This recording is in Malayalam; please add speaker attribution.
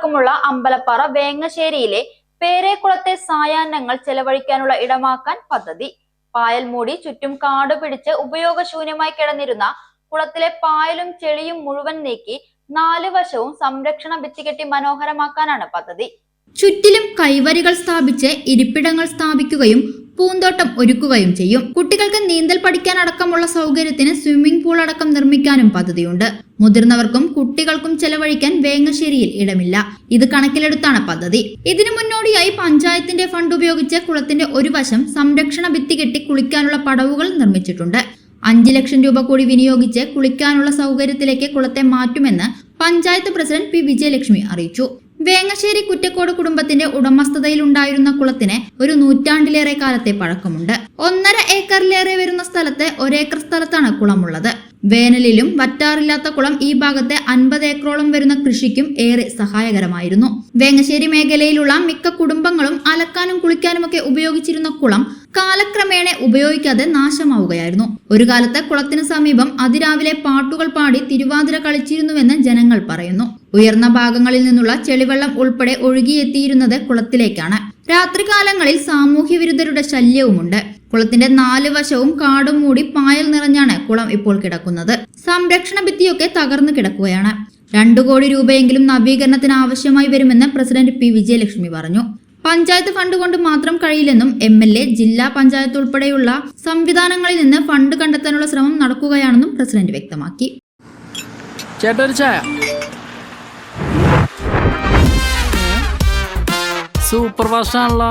Speaker 1: പഴക്കമുള്ള അമ്പലപ്പാറ വേങ്ങശ്ശേരിയിലെ പേരേക്കുളത്തെ സായാഹ്നങ്ങൾ ചെലവഴിക്കാനുള്ള ഇടമാക്കാൻ പദ്ധതി. പായൽ മൂടി ചുറ്റും കാട് പിടിച്ച് ഉപയോഗശൂന്യമായി കിടന്നിരുന്ന കുളത്തിലെ പായലും ചെളിയും മുഴുവൻ നീക്കി നാല് വശവും സംരക്ഷണ ഭിത്തി കെട്ടി മനോഹരമാക്കാനാണ് പദ്ധതി.
Speaker 2: ചുറ്റിലും കൈവരികൾ സ്ഥാപിച്ച് ഇരിപ്പിടങ്ങൾ സ്ഥാപിക്കുകയും പൂന്തോട്ടം ഒരുക്കുകയും ചെയ്യും. കുട്ടികൾക്ക് നീന്തൽ പഠിക്കാനടക്കമുള്ള സൗകര്യത്തിന് സ്വിമ്മിംഗ് പൂൾ അടക്കം നിർമ്മിക്കാനും പദ്ധതിയുണ്ട്. മുതിർന്നവർക്കും കുട്ടികൾക്കും ചെലവഴിക്കാൻ വേങ്ങശ്ശേരിയിൽ ഇടമില്ല. ഇത് കണക്കിലെടുത്താണ് പദ്ധതി. ഇതിനു മുന്നോടിയായി പഞ്ചായത്തിന്റെ ഫണ്ട് ഉപയോഗിച്ച് കുളത്തിന്റെ ഒരു വശം സംരക്ഷണ ഭിത്തി കെട്ടി കുളിക്കാനുള്ള പടവുകൾ നിർമ്മിച്ചിട്ടുണ്ട്. അഞ്ച് ലക്ഷം രൂപ കൂടി വിനിയോഗിച്ച് കുളിക്കാനുള്ള സൗകര്യത്തിലേക്ക് കുളത്തെ മാറ്റുമെന്ന് പഞ്ചായത്ത് പ്രസിഡന്റ് പി. വിജയലക്ഷ്മി അറിയിച്ചു. വേങ്ങശ്ശേരി കുറ്റക്കോട് കുടുംബത്തിന്റെ ഉടമസ്ഥതയിലുണ്ടായിരുന്ന കുളത്തിന് ഒരു നൂറ്റാണ്ടിലേറെ കാലത്തെ പഴക്കമുണ്ട്. ഒന്നര ഏക്കറിലേറെ വരുന്ന സ്ഥലത്ത് ഒരേക്കർ സ്ഥലത്താണ് കുളമുള്ളത്. വേനലിലും വറ്റാറില്ലാത്ത കുളം ഈ ഭാഗത്തെ അൻപത് ഏക്കറോളം വരുന്ന കൃഷിക്കും ഏറെ സഹായകരമായിരുന്നു. വേങ്ങശ്ശേരി മേഖലയിലുള്ള മിക്ക കുടുംബങ്ങളും അലക്കാനും കുളിക്കാനുമൊക്കെ ഉപയോഗിച്ചിരുന്ന കുളം കാലക്രമേണ ഉപയോഗിക്കാതെ നാശമാവുകയായിരുന്നു. ഒരു കാലത്ത് കുളത്തിന് സമീപം അതിരാവിലെ പാട്ടുകൾ പാടി തിരുവാതിര കളിച്ചിരുന്നുവെന്ന് ജനങ്ങൾ പറയുന്നു. ഉയർന്ന ഭാഗങ്ങളിൽ നിന്നുള്ള ചെളിവെള്ളം ഉൾപ്പെടെ ഒഴുകിയെത്തിയിരുന്നത് കുളത്തിലേക്കാണ്. രാത്രികാലങ്ങളിൽ സാമൂഹ്യ വിരുദ്ധരുടെ ശല്യവുമുണ്ട്. കുളത്തിന്റെ നാല് വശവും കാടും മൂടി പായൽ നിറഞ്ഞാണ് കുളം ഇപ്പോൾ കിടക്കുന്നത്. സംരക്ഷണ ഭിത്തിയൊക്കെ തകർന്നു കിടക്കുകയാണ്. രണ്ടു കോടി രൂപയെങ്കിലും നവീകരണത്തിന് ആവശ്യമായി വരുമെന്ന് പ്രസിഡന്റ് പി വിജയലക്ഷ്മി പറഞ്ഞു. പഞ്ചായത്ത് ഫണ്ട് കൊണ്ട് മാത്രം കഴിയില്ലെന്നും എം എൽ എ ജില്ലാ പഞ്ചായത്ത് ഉൾപ്പെടെയുള്ള സംവിധാനങ്ങളിൽ നിന്ന് ഫണ്ട് കണ്ടെത്താനുള്ള ശ്രമം നടക്കുകയാണെന്നും പ്രസിഡന്റ് വ്യക്തമാക്കി.
Speaker 3: സൂപ്പർ ഫാസ്റ്റ് ആണല്ലോ